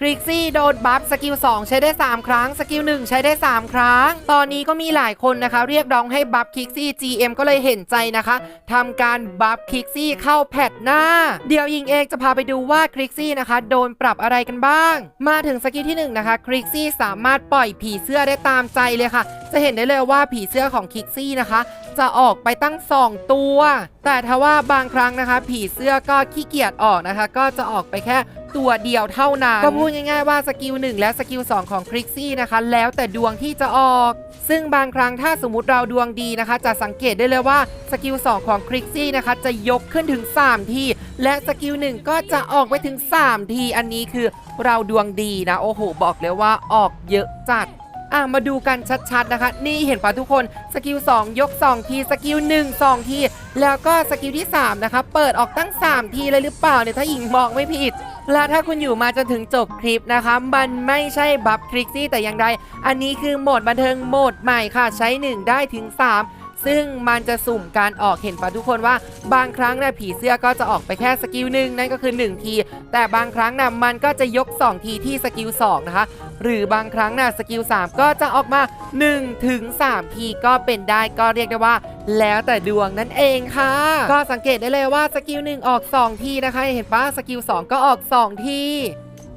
คริกซี่โดนบัฟสกิล2 ใช้ได้ 3 ครั้ง สกิล1 ใช้ได้ 3 ครั้ง ตอนนี้ก็มีหลายคนนะคะ เรียกร้องให้บัฟคริกซี่ GM ก็เลยเห็นใจนะคะทำการบัฟคริกซี่เข้าแพทหน้า เดี๋ยวยิงเองจะพาไปดูว่าคริกซี่นะคะ โดนปรับอะไรกันบ้าง มาถึงสกิลที่ 1 นะคะคริกซี่สามารถปล่อยผีเสื้อได้ตามใจเลยค่ะ จะเห็นได้เลยว่าผีเสื้อของคริกซี่นะคะ จะออกไปตั้ง 2 ตัว แต่ถ้าว่าบางครั้งนะคะ ผีเสื้อก็ขี้เกียจออกนะคะ ก็จะออกไปแค่ ตัวเดียวเท่านั้นก็พูดง่ายๆว่าสกิล1และสกิล2ของคริกซี่นะคะแล้วแต่ดวงที่จะออก ซึ่งบางครั้งถ้าสมมติเราดวงดีนะคะ จะสังเกตได้เลยว่าสกิล2ของคริกซี่นะคะจะยกขึ้นถึง 3 ทีและสกิล1ก็จะออกไปถึง 3 ทีอันนี้คือเราดวงดีนะ โอ้โห บอกเลยว่าออกเยอะจัดอะมาดูกันชัดๆนะคะ นี่เห็นปะทุกคนสกิล2ยก 2 ทีสกิล1 2 ที แล้วก็สกิลที่ 3 นะคะ เปิดออกตั้ง 3 ทีเลยหรือเปล่าเนี่ยถ้าหญิงมองไม่ผิด และถ้าคุณอยู่มาจนถึงจบคลิปนะคะมันไม่ใช่บัฟทริกซี่แต่อย่างใด อันนี้คือโหมดบันเทิงโหมดใหม่ค่ะ ใช้ 1 ได้ถึง 3 ซึ่งมันจะสุ่มการออกเห็นปะทุกคนว่าบางครั้งนะผีเสื้อก็จะออกไปแค่สกิลหนึ่งนั่นก็คือ 1 ที แต่บางครั้งนะมันก็จะยก 2 ทีที่สกิล2นะคะหรือบางครั้งนะสกิล3ก็จะออกมา1ถึง3ทีก็เป็นได้ก็เรียกได้ว่า แล้วแต่ดวงนั่นเองค่ะ ก็สังเกตได้เลยว่าสกิล1ออก 2 ทีนะคะ เห็นปะสกิล2ก็ออก 2 ที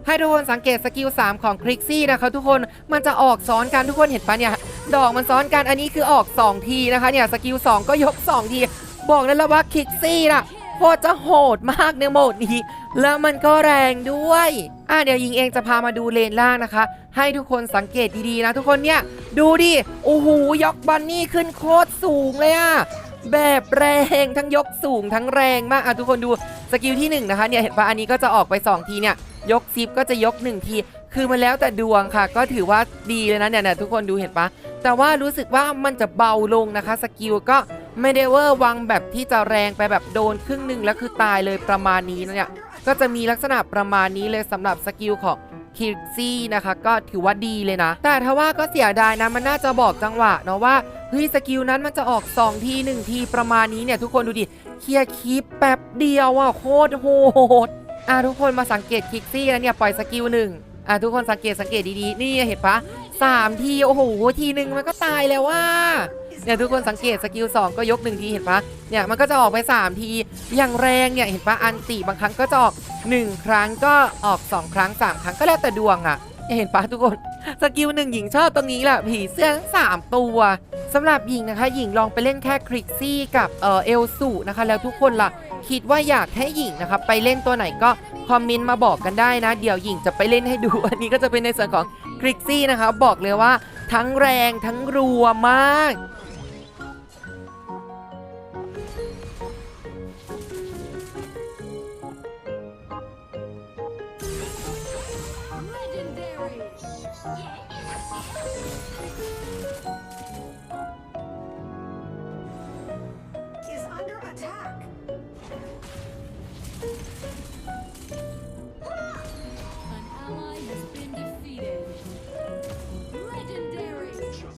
ให้ทุกคนสังเกตสกิล3ของคริกซี่นะคะทุกคนมันจะออกซ้อนกันทุกคนเห็นปะเนี่ย ดอกมันซ้อนกันอันนี้คือออก 2 ทีนะคะเนี่ยสกิล2ก็ยก 2 ที บอกแล้วว่าคิกซี่น่ะโคตรจะโหดมากในโหมดนี้ แล้วมันก็แรงด้วย อะเดี๋ยวยิงเองจะพามาดูเลนล่างนะคะ ให้ทุกคนสังเกตดีๆนะทุกคนเนี่ย ดูดิโอ้โหยกบันนี่ขึ้นโคตรสูงเลยอะแบบแรงทั้งยกสูงทั้งแรงมากอะทุกคนดูสกิลที่หนึ่งนะคะเนี่ยเห็นปะอันนี้ก็จะออกไป 2 ทีเนี่ยยกซิปก็จะยก 1 ที คือมันแล้วแต่ดวงค่ะ ก็ถือว่าดีเลยนะเนี่ยนะทุกคนดูเห็นปะแต่ว่ารู้สึกว่ามันจะเบาลงนะคะสกิลก็ไม่ได้เวอร์วังแบบที่จะแรงไปแบบโดนครึ่งหนึ่งแล้วคือตายเลยประมาณนี้นะเนี่ยก็จะมีลักษณะประมาณนี้เลยสำหรับสกิลของคิกซี่นะคะก็ถือว่าดีเลยนะ แต่ถ้าว่าก็เสียดายนะมันน่าจะบอกจังหวะเนาะว่าเฮ้ยสกิลนั้นมันจะออก 2 ที1ทีประมาณนี้เนี่ยทุกคนดูดิเคลียร์คลิปแป๊บเดียวอะโคตรโหดอะทุกคนมาสังเกตคิกซี่นะเนี่ยปล่อยสกิลหนึ่ง อะทุกคนสังเกตสังเกตดีๆ นี่เห็นปะสามทีโอ้โหทีหนึ่งมันก็ตายแล้วว่าเนี่ยทุกคนสังเกตสกิล2ก็ยกหนึ่งทีเห็นปะเนี่ยมันก็จะออกไป 3 ที อย่างแรงเนี่ยเห็นปะอันติบางครั้งก็จะออก 1 ครั้งก็ออก 2 ครั้ง 3 ครั้งก็แล้วแต่ดวงอะ่ะ เห็นปะทุกคนสกิลหนึ่งหญิงชอบตรงนี้แหละผีเสื้อทั้งสามตัวสำหรับหญิงนะคะ หญิงลองไปเล่นแค่คริกซี่กับเออเอลสูนะคะ แล้วทุกคนล่ะคิดว่าอยากให้หญิงนะคะไปเล่นตัวไหนก็คอมเมนต์มาบอกกันได้นะ เดี๋ยวหญิงจะไปเล่นให้ดู อันนี้ก็จะเป็นในส่วนของคริกซี่นะคะ บอกเลยว่าทั้งแรงทั้งรัวมาก attack!